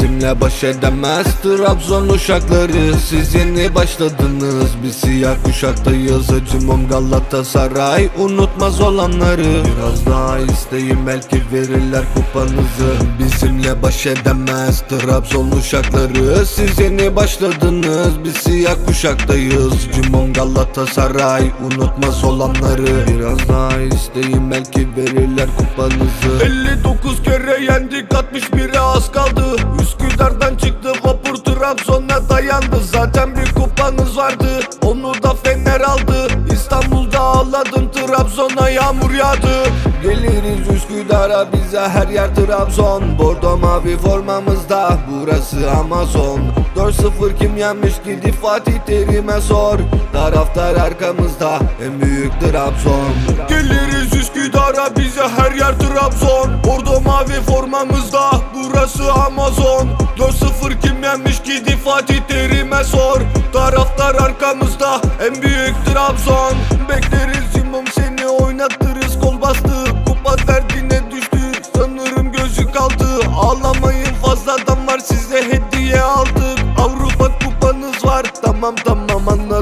Bizimle baş edemez. Trabzon uşakları Siz yeni başladınız. Biz siyah kuşaktayız Acımam Galatasaray. Unutmaz olanları Biraz daha isteyin belki verirler kupanızı. Bizimle baş edemez Trabzon uşakları Siz yeni başladınız. Biz siyah kuşaktayız Cimon Galatasaray. Unutmaz olanları Biraz daha isteyin belki verirler kupanızı. 59 kere yendik 61'e az kaldı Trabzon'a dayandı. Zaten bir kupanız vardı. Onu da Fener aldı. İstanbul'da ağladım Trabzon'a yağmur yağdı. Geliriz Üsküdar'a. Bize her yer Trabzon Bordo mavi formamızda. Burası Amazon. 4-0 kim yenmiş? Gidi Fatih Terim'e sor. Taraftar arkamızda. En büyük Trabzon Geliriz Üsküdar'a. Bize her yer Trabzon Bordo mavi formamızda. Burası Amazon. 4-0 kim önemmiş gidi Fatih Terim'e sor. Taraftar arkamızda en büyük Trabzon. Bekleriz imam seni oynatırız. Kol bastı kupa derdine düştü. Sanırım gözü kaldı. Ağlamayın fazladan var. Size hediye aldık. Avrupa kupanız var. Tamam tamam anladım.